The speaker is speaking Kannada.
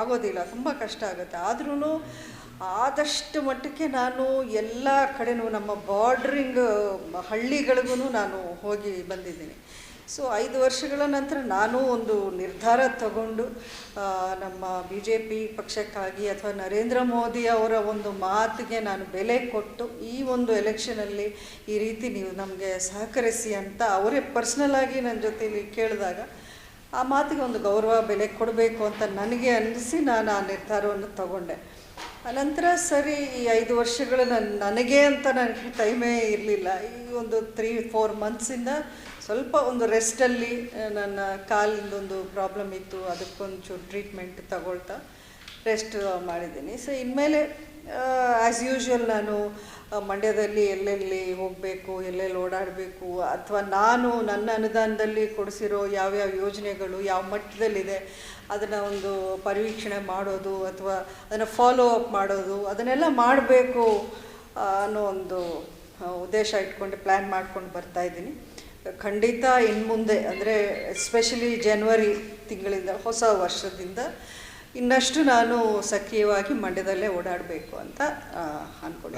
ಆಗೋದಿಲ್ಲ ತುಂಬ ಕಷ್ಟ ಆಗುತ್ತೆ. ಆದ್ರೂ ಆದಷ್ಟು ಮಟ್ಟಕ್ಕೆ ನಾನು ಎಲ್ಲ ಕಡೆನೂ ನಮ್ಮ ಬಾರ್ಡ್ರಿಂಗ್ ಹಳ್ಳಿಗಳಿಗೂ ನಾನು ಹೋಗಿ ಬಂದಿದ್ದೀನಿ. ಸೊ ಐದು ವರ್ಷಗಳ ನಂತರ ನಾನು ಒಂದು ನಿರ್ಧಾರ ತಗೊಂಡು ನಮ್ಮ ಬಿ ಜೆ ಪಿ ಪಕ್ಷಕ್ಕಾಗಿ ಅಥವಾ ನರೇಂದ್ರ ಮೋದಿ ಅವರ ಒಂದು ಮಾತಿಗೆ ನಾನು ಬೆಲೆ ಕೊಟ್ಟು ಈ ಒಂದು ಎಲೆಕ್ಷನಲ್ಲಿ ಈ ರೀತಿ ನೀವು ನಮಗೆ ಸಹಕರಿಸಿ ಅಂತ ಅವರೇ ಪರ್ಸ್ನಲ್ ಆಗಿ ನನ್ನ ಜೊತೆಲಿ ಕೇಳಿದಾಗ ಆ ಮಾತಿಗೆ ಒಂದು ಗೌರವ, ಬೆಲೆ ಕೊಡಬೇಕು ಅಂತ ನನಗೆ ಅನ್ನಿಸಿ ನಾನು ಆ ನಿರ್ಧಾರವನ್ನು ತಗೊಂಡೆ. ಅನಂತರ ಸರಿ, ಈ ಐದು ವರ್ಷಗಳು ನನ್ನ ನನಗೆ ಅಂತ ನನಗೆ ಟೈಮೇ ಇರಲಿಲ್ಲ. ಈ ಒಂದು ತ್ರೀ ಫೋರ್ ಮಂತ್ಸಿಂದ ಸ್ವಲ್ಪ ಒಂದು ರೆಸ್ಟಲ್ಲಿ ನನ್ನ ಕಾಲಿಂದೊಂದು ಪ್ರಾಬ್ಲಮ್ ಇತ್ತು. ಅದಕ್ಕೊಂಚೂರು ಟ್ರೀಟ್ಮೆಂಟ್ ತಗೊಳ್ತಾ ರೆಸ್ಟ್ ಮಾಡಿದ್ದೀನಿ. ಸೊ ಇನ್ಮೇಲೆ ಆ್ಯಸ್ ಯೂಶ್ವಲ್ ನಾನು ಮಂಡ್ಯದಲ್ಲಿ ಎಲ್ಲೆಲ್ಲಿ ಹೋಗಬೇಕು, ಎಲ್ಲೆಲ್ಲಿ ಓಡಾಡಬೇಕು, ಅಥವಾ ನಾನು ನನ್ನ ಅನುದಾನದಲ್ಲಿ ಕೊಡಿಸಿರೋ ಯಾವ್ಯಾವ ಯೋಜನೆಗಳು ಯಾವ ಮಟ್ಟದಲ್ಲಿದೆ, ಅದನ್ನು ಒಂದು ಪರಿವೀಕ್ಷಣೆ ಮಾಡೋದು ಅಥವಾ ಅದನ್ನು ಫಾಲೋ ಅಪ್ ಮಾಡೋದು, ಅದನ್ನೆಲ್ಲ ಮಾಡಬೇಕು ಅನ್ನೋ ಒಂದು ಉದ್ದೇಶ ಇಟ್ಕೊಂಡು ಪ್ಲ್ಯಾನ್ ಮಾಡ್ಕೊಂಡು ಬರ್ತಾ ಇದ್ದೀನಿ. ಖಂಡಿತ ಇನ್ನು ಮುಂದೆ, ಅಂದರೆ ಎಸ್ಪೆಷಲಿ ಜನವರಿ ತಿಂಗಳಿಂದ, ಹೊಸ ವರ್ಷದಿಂದ ಇನ್ನಷ್ಟು ನಾನು ಸಕ್ರಿಯವಾಗಿ ಮಂಡ್ಯದಲ್ಲೇ ಓಡಾಡಬೇಕು ಅಂತ ಅಂದ್ಕೊಂಡಿದ್ದೀನಿ